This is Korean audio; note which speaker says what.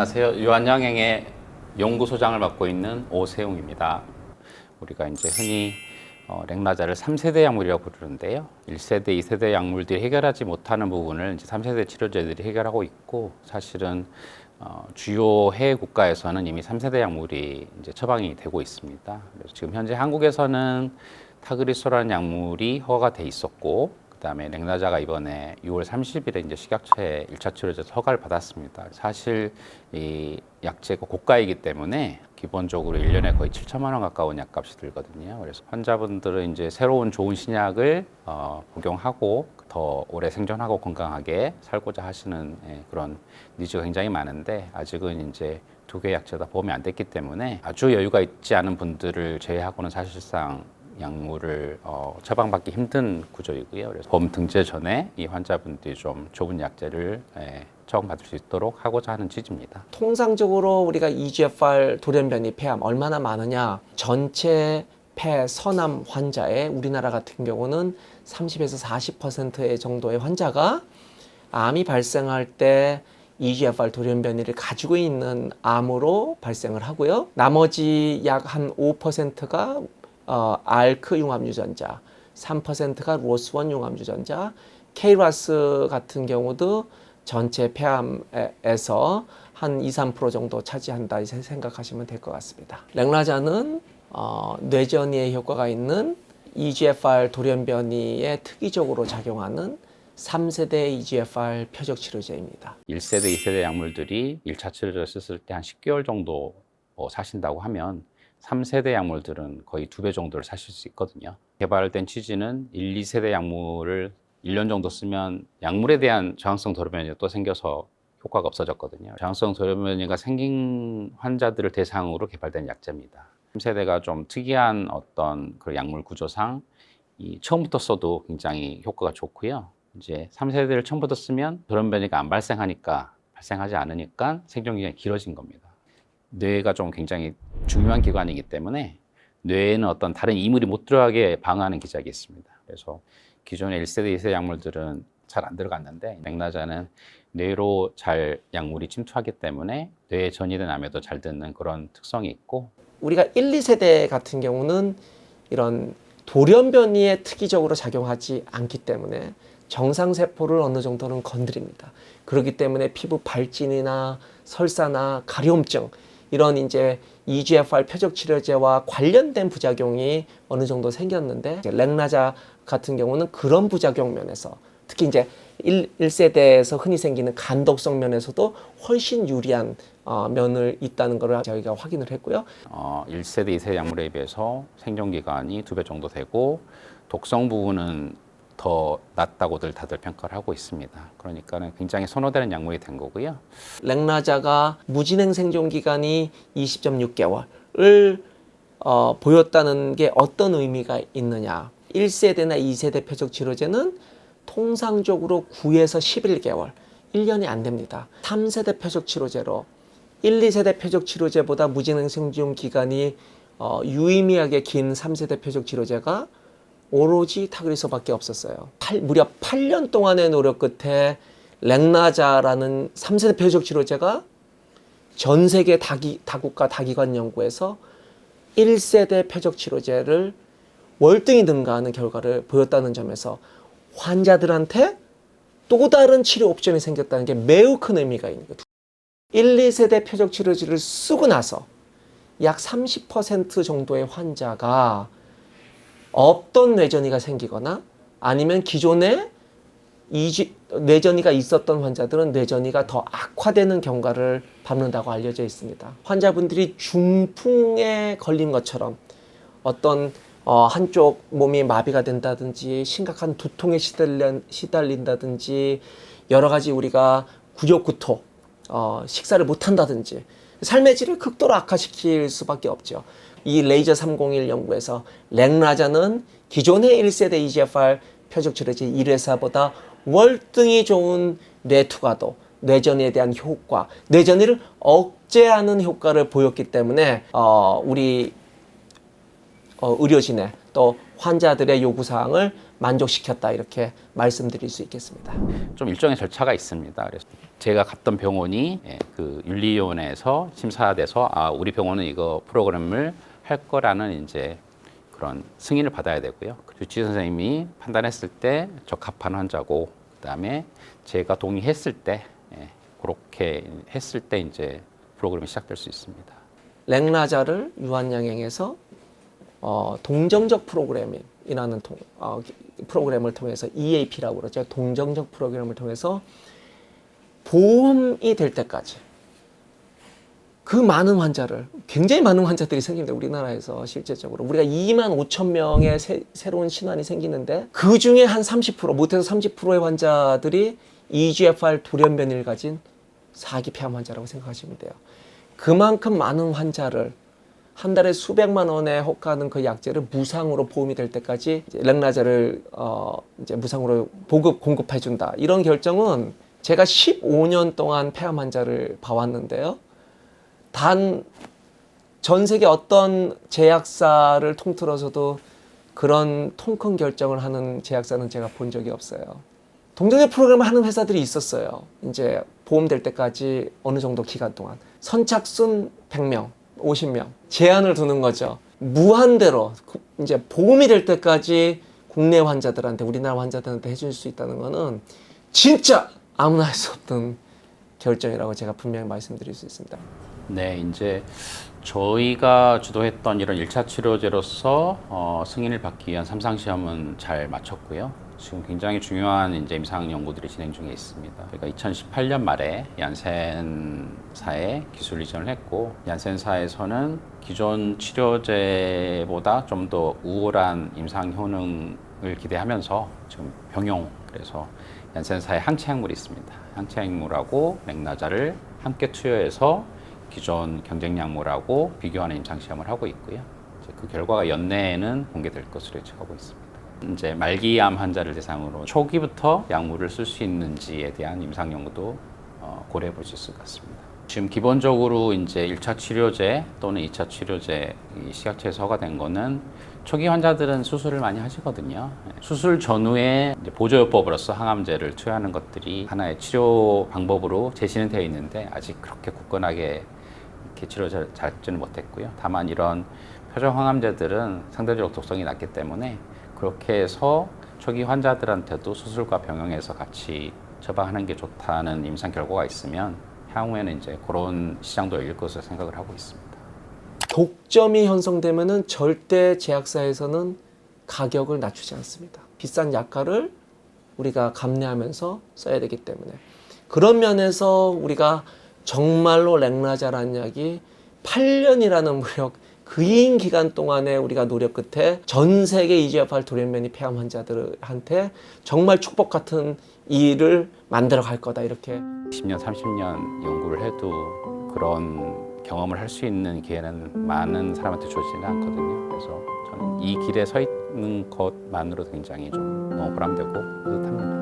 Speaker 1: 안녕하세요. 유한양행의 연구소장을 맡고 있는 오세용입니다. 우리가 이제 흔히 어, 렉나자를 3세대 약물이라고 부르는데요. 1세대, 2세대 약물들이 해결하지 못하는 부분을 이제 3세대 치료제들이 해결하고 있고 사실은 어, 주요 해외 국가에서는 이미 3세대 약물이 이제 처방이 되고 있습니다. 그래서 지금 현재 한국에서는 타그리소라는 약물이 허가가 돼 있었고 그다음에 렉나자가 이번에 6월 30일에 이제 식약처에 1차 치료제에서 허가를 받았습니다. 사실 이 약제가 고가이기 때문에 기본적으로 1년에 거의 7천만 원 가까운 약값이 들거든요. 그래서 환자분들은 이제 새로운 좋은 신약을 어, 복용하고 더 오래 생존하고 건강하게 살고자 하시는 예, 그런 니즈가 굉장히 많은데 아직은 이제 두 개 약제 다 보험이 안 됐기 때문에 아주 여유가 있지 않은 분들을 제외하고는 사실상 약물을 어, 처방받기 힘든 구조이고요. 그래서 보험 등재 전에 이 환자분들이 좀 좋은 약제를 예, 처방받을 수 있도록 하고자 하는 취지입니다.
Speaker 2: 통상적으로 우리가 EGFR 돌연변이 폐암 얼마나 많으냐? 전체 폐 서남 환자의 우리나라 같은 경우는 30에서 40%의 정도의 환자가 암이 발생할 때 EGFR 돌연변이를 가지고 있는 암으로 발생을 하고요. 나머지 약 한 5%가 어, 알크 융합 유전자, 3%가 로스원 융합 유전자, KRAS 같은 경우도 전체 폐암에서 한 2, 3% 정도 차지한다 생각하시면 될 것 같습니다. 렉라자는 어, 뇌전이의 효과가 있는 EGFR 돌연변이에 특이적으로 작용하는 3세대 EGFR 표적 치료제입니다.
Speaker 1: 1세대, 2세대 약물들이 1차 치료제를 썼을 때 한 10개월 정도 어, 사신다고 하면 3세대 약물들은 거의 두 배 정도를 사실 수 있거든요. 개발된 취지는 1, 2세대 약물을 1년 정도 쓰면 약물에 대한 저항성 돌연변이가 또 생겨서 효과가 없어졌거든요. 저항성 돌연변이가 생긴 환자들을 대상으로 개발된 약제입니다. 3세대가 좀 특이한 어떤 그 약물 구조상 이 처음부터 써도 굉장히 효과가 좋고요. 이제 3세대를 처음부터 쓰면 돌연변이가 안 발생하니까 발생하지 않으니까 생존 기간이 길어진 겁니다. 뇌가 좀 굉장히 중요한 기관이기 때문에 뇌에는 어떤 다른 이물이 못 들어가게 방어하는 기작이 있습니다. 그래서 기존의 1세대, 2세대 약물들은 잘 안 들어갔는데 맥나자는 뇌로 잘 약물이 침투하기 때문에 뇌에 전이된 암에도 잘 듣는 그런 특성이 있고
Speaker 2: 우리가 1, 2세대 같은 경우는 이런 돌연변이에 특이적으로 작용하지 않기 때문에 정상세포를 어느 정도는 건드립니다. 그렇기 때문에 피부 발진이나 설사나 가려움증 이런 이제 EGFR 표적 치료제와 관련된 부작용이 어느 정도 생겼는데 렉나자 같은 경우는 그런 부작용 면에서 특히 이제 1, 1세대에서 흔히 생기는 간독성 면에서도 훨씬 유리한 어, 면을 있다는 것을 저희가 확인을 했고요.
Speaker 1: 어, 1세대, 2세대 약물에 비해서 생존 기간이 두 배 정도 되고 독성 부분은 더 낮다고들 다들 평가를 하고 있습니다. 그러니까는 굉장히 선호되는 약물이 된 거고요.
Speaker 2: 렉나자가 무진행 생존 기간이 20.6개월을 어, 보였다는 게 어떤 의미가 있느냐? 1세대나 2세대 표적 치료제는 통상적으로 9에서 11개월, 1년이 안 됩니다. 3세대 표적 치료제로 1, 2세대 표적 치료제보다 무진행 생존 기간이 어, 유의미하게 긴 3세대 표적 치료제가 오로지 타그리소밖에 없었어요. 팔- 무려 8년 동안의 노력 끝에 렉나자라는 3세대 표적 치료제가 전 세계 다기, 다국가 다기관 연구에서 1세대 표적 치료제를 월등히 능가하는 결과를 보였다는 점에서 환자들한테 또 다른 치료 옵션이 생겼다는 게 매우 큰 의미가 있는 거죠. 1, 2세대 표적 치료제를 쓰고 나서 약 30% 정도의 환자가 없던 뇌전이가 생기거나 아니면 기존에 이지, 뇌전이가 있었던 환자들은 뇌전이가 더 악화되는 경과를 밟는다고 알려져 있습니다. 환자분들이 중풍에 걸린 것처럼 어떤 어, 한쪽 몸이 마비가 된다든지 심각한 두통에 시달린, 시달린다든지 여러 가지 우리가 구역구토 어, 식사를 못한다든지 삶의 질을 극도로 악화시킬 수밖에 없죠. 이 레이저 301 연구에서 렉라자는 기존의 1세대 EGFR 표적 치료제 1회사보다 월등히 좋은 뇌투과도, 뇌전에 대한 효과, 뇌전이를 억제하는 효과를 보였기 때문에 어, 우리 어, 의료진의 또 환자들의 요구 사항을 만족시켰다 이렇게 말씀드릴 수 있겠습니다.
Speaker 1: 좀 일정의 절차가 있습니다. 그래서 제가 갔던 병원이 예, 그 윤리위원회에서 심사돼서 아 우리 병원은 이거 프로그램을 할 거라는 이제 그런 승인을 받아야 되고요. 그 주치 선생님이 판단했을 때 적합한 환자고 그다음에 제가 동의했을 때 예, 그렇게 했을 때 이제 프로그램이 시작될 수 있습니다.
Speaker 2: 랭라자를 유한양행에서 어, 동정적 프로그래밍이라는 통, 어, 기- 프로그램을 통해서 EAP라고 그러죠. 동정적 프로그램을 통해서 보험이 될 때까지 그 많은 환자를 굉장히 많은 환자들이 생깁니다. 우리나라에서 실제적으로 우리가 2만 5천 명의 새, 새로운 신환이 생기는데 그 중에 한 30% 못해서 30%의 환자들이 EGFR 돌연변이를 가진 사기 폐암 환자라고 생각하시면 돼요. 그만큼 많은 환자를 한 달에 수백만 원에 혹하는 그 약제를 무상으로 보험이 될 때까지 렉라자를 어 이제 무상으로 보급 공급해 준다. 이런 결정은 제가 15년 동안 폐암 환자를 봐왔는데요. 단 전 세계 어떤 제약사를 통틀어서도 그런 통큰 결정을 하는 제약사는 제가 본 적이 없어요. 동정의 프로그램을 하는 회사들이 있었어요. 이제 보험 될 때까지 어느 정도 기간 동안 선착순 100명, 50명 제한을 두는 거죠. 무한대로 그- 이제 보험이 될 때까지 국내 환자들한테 우리나라 환자들한테 해줄 수 있다는 거는 진짜 아무나 할 수 없는 결정이라고 제가 분명히 말씀드릴 수 있습니다.
Speaker 1: 네, 이제 저희가 주도했던 이런 1차 치료제로서 어, 승인을 받기 위한 삼상 시험은 잘 마쳤고요. 지금 굉장히 중요한 이제 임상 연구들이 진행 중에 있습니다. 저희가 2018년 말에 얀센사에 기술 이전을 했고 얀센사에서는 기존 치료제보다 좀 더 우월한 임상 효능을 기대하면서 지금 병용 그래서 얀센사에 항체 약물이 있습니다. 항체 약물하고 맥나자를 함께 투여해서 기존 경쟁 약물하고 비교하는 임상 시험을 하고 있고요. 그 결과가 연내에는 공개될 것으로 예측하고 있습니다. 이제 말기암 환자를 대상으로 초기부터 약물을 쓸 수 있는지에 대한 임상 연구도 어, 고려해 볼수 같습니다. 지금 기본적으로 이제 1차 치료제 또는 2차 치료제 이 식약처에서 허가된 거는 초기 환자들은 수술을 많이 하시거든요. 수술 전후에 보조요법으로서 항암제를 투여하는 것들이 하나의 치료 방법으로 제시는 되어 있는데 아직 그렇게 굳건하게 이렇게 치료를 잘 잡지는 못했고요. 다만 이런 표적 항암제들은 상대적으로 독성이 낮기 때문에 그렇게 해서 초기 환자들한테도 수술과 병행해서 같이 처방하는 게 좋다는 임상 결과가 있으면 향후에는 이제 그런 시장도 열릴 것으로 생각을 하고 있습니다.
Speaker 2: 독점이 형성되면은 절대 제약사에서는 가격을 낮추지 않습니다. 비싼 약가를 우리가 감내하면서 써야 되기 때문에 그런 면에서 우리가 정말로 렉나자라는 약이 8년이라는 무력 긴 기간 동안에 우리가 노력 끝에 전 세계 EGFR 돌연변이 폐암 환자들한테 정말 축복 같은 일을 만들어 갈 거다 이렇게
Speaker 1: 20년, 30년 연구를 해도 그런 경험을 할 수 있는 기회는 많은 사람한테 주어지지는 않거든요. 그래서 저는 이 길에 서 있는 것만으로도 굉장히 좀 너무 보람되고 뿌듯합니다.